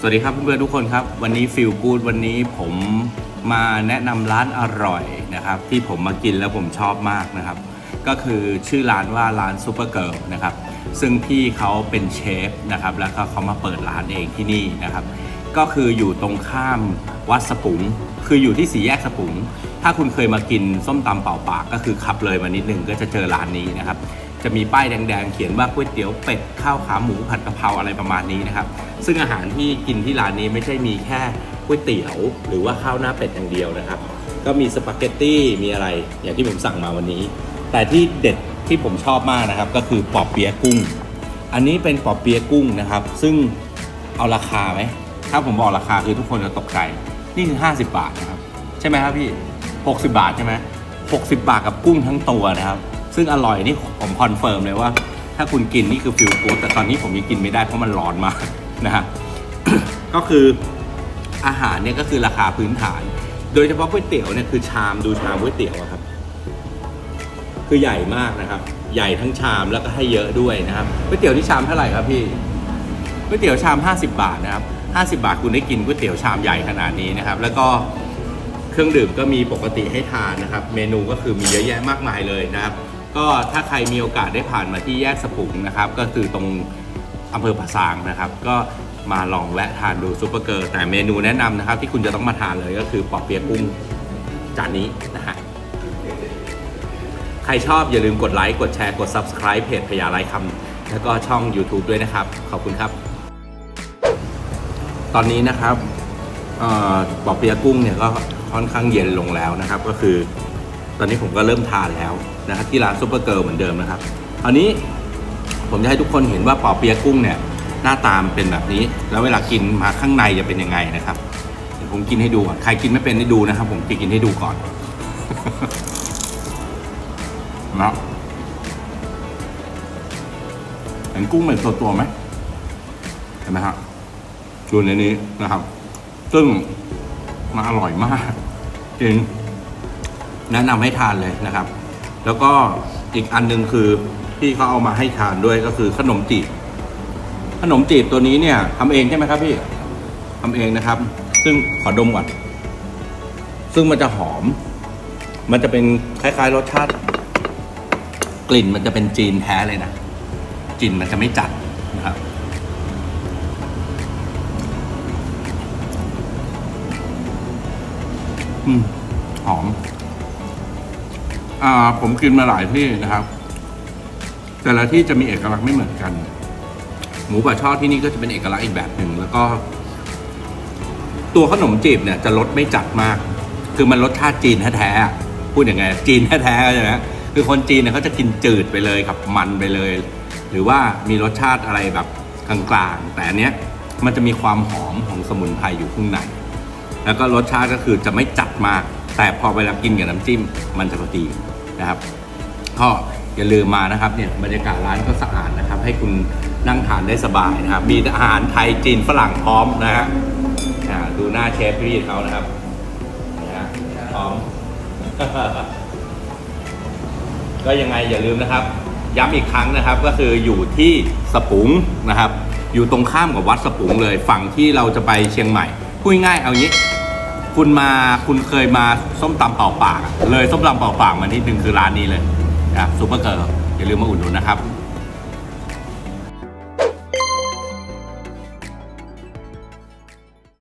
สวัสดีครับเพื่อนๆทุกคนครับ วันนี้ฟิลกูดวันนี้ผมมาแนะนำร้านอร่อยนะครับ ที่ผมมากินแล้วผมชอบมากนะครับ ก็คือชื่อร้านว่าร้านซูเปอร์เกิร์ลนะครับ ซึ่งพี่เขาเป็นเชฟนะครับ แล้วก็เขามาเปิดร้านเองที่นี่นะครับ ก็คืออยู่ตรงข้ามวัดสปุง คืออยู่ที่สี่แยกสปุง ถ้าคุณเคยมากินส้มตำเป่าปากก็คือขับเลยมานิดนึงก็จะเจอร้านนี้นะครับ จะมีป้ายแดง ๆ เขียนว่าก๋วยเตี๋ยวเป็ดข้าวขาหมูผัดกะเพราอะไรประมาณนี้นะครับ ซึ่งอาหารที่กินที่ร้านนี้ไม่ใช่มีแค่ก๋วยเตี๋ยว หรือว่าข้าวหน้าเป็ดอย่างเดียวนะครับ ก็มีสปาเกตตี้มีอะไรอย่างที่ผมสั่งมาวันนี้ แต่ที่เด็ดที่ผมชอบมากนะครับก็คือปอบเปียกุ้ง อันนี้เป็นปอบเปียกุ้งนะครับ ซึ่งเอาราคาไหมถ้าผมบอกราคาคือทุกคนจะตกใจนี่คือ 50 บาทนะครับ ใช่ไหมครับพี่ 60 บาทใช่ไหม60 บาทกับกุ้งทั้งตัวนะครับ ซึ่งอร่อยนี่ผมคอนเฟิร์มเลยว่า ถ้าคุณกินนี่คือฟิลกูดแต่ตอนนี้ผมยังกินไม่ได้เพราะมันร้อนมาก นะฮะก็คืออาหารเนี่ยก็คือราคาพื้นฐาน โดยเฉพาะก๋วยเตี๋ยวเนี่ยคือชามดูชามก๋วยเตี๋ยวครับ คือใหญ่มากนะครับ ใหญ่ทั้งชามแล้วก็ให้เยอะด้วยนะครับก๋วยเตี๋ยวที่ชามเท่าไหร่ครับพี่ก๋วยเตี๋ยวชาม 50 บาทนะครับ 50 บาทคุณได้กินก๋วยเตี๋ยวชามใหญ่ขนาดนี้นะครับ แล้วก็เครื่องดื่มก็มีปกติให้ทานนะครับ เมนูก็คือมีเยอะแยะมากมายเลยนะครับ ก็ถ้าใครมีโอกาสได้ผ่านมาที่แยกสปุงนะครับ ก็คือตรง อำเภอปะซางนะครับ ก็มาลองแวะทานดูซูเปอร์เกิร์แต่เมนูแนะนำนะครับ ที่คุณจะต้องมาทานเลยก็คือปอเปี๊ยะกุ้งจานนี้นะฮะใครชอบอย่าลืมกดไลค์ กดแชร์ กด Subscribe เพจพยาไลคำแล้วก็ช่อง YouTube ด้วยนะครับ ขอบคุณครับ ตอนนี้นะครับออปอเปียะกุ้งเนี่ยก็ค่อนข้างเย็นลงแล้วนะครับ ก็คือ ตอนนี้ผมก็เริ่มทานแล้วนะครับที่ร้านซุปเปอร์เกิร์ลเหมือนเดิมนะครับคราวนี้ ผมจะให้ทุกคนเห็นว่าปอเปียะกุ้งเนี่ยหน้าตามเป็นแบบนี้ แล้วเวลากินมาข้างในจะเป็นยังไงนะครับ เดี๋ยวผมกินให้ดูก่อนใครกินไม่เป็นให้ดูนะครับ ผมจะกินให้ดูก่อนนะเห็นกุ้งเป็นตัวตัวไหมเห็นไหมฮะดูในนี้นะครับ ซึ่งมันอร่อยมาก จริงแนะนำให้ทานเลยนะครับ แล้วก็อีกอันหนึงคือ พี่เขาเอามาให้ทานด้วยก็คือขนมจีบ ขนมจีบตัวนี้เนี่ยทำเองใช่ไหมครับพี่ทำเองนะครับ ซึ่งขอดมก่อนซึ่งมันจะหอม มันจะเป็นคล้ายๆรสชาติ กลิ่นมันจะเป็นจีนแท้เลยนะกลิ่นมันจะไม่จัดนะครับอืมหอม อ่า ผมกินมาหลายที่นะครับ แต่ละที่จะมีเอกลักษณ์ไม่เหมือนกัน หมูป่าช่อที่นี่ก็จะเป็นเอกลักษณ์อีกแบบหนึ่งแล้วก็ ตัวขนมจีบเนี่ยจะรสไม่จัดมาก คือมันรสชาติจีนแท้ๆพูดยังไง จีนแท้ๆใช่ไหมคือคนจีนเนี่ยเขาจะกินจืดไปเลยกับมันไปเลย หรือว่ามีรสชาติอะไรแบบกลางๆ แต่อันเนี้ยมันจะมีความหอมของสมุนไพรอยู่ข้างใน แล้วก็รสชาติก็คือจะไม่จัดมาก แต่พอเวลากินกับน้ำจิ้มมันจะพอดีนะครับก็ อย่าลืมมานะครับเนี่ยบรรยากาศร้านก็สะอาดนะครับ ให้คุณนั่งทานได้สบายนะครับ มีอาหารไทยจีนฝรั่งพร้อมนะฮะดูหน้าเชฟพี่เขานะครับนะพร้อม ก็ยังไงอย่าลืมนะครับ ย้ำอีกครั้งนะครับ ก็คืออยู่ที่สปุงนะครับ อยู่ตรงข้ามกับวัดสปุงเลยฝั่งที่เราจะไปเชียงใหม่พูดง่ายเอางี้คุณมาคุณเคยมาส้มตำเป่าปาก เลยส้มตำเป่าปากมานิดนึงคือร้านนี้เลย ครับซูเปอร์เกิร์ลอย่าลืมมาอุดหนุนนะครับ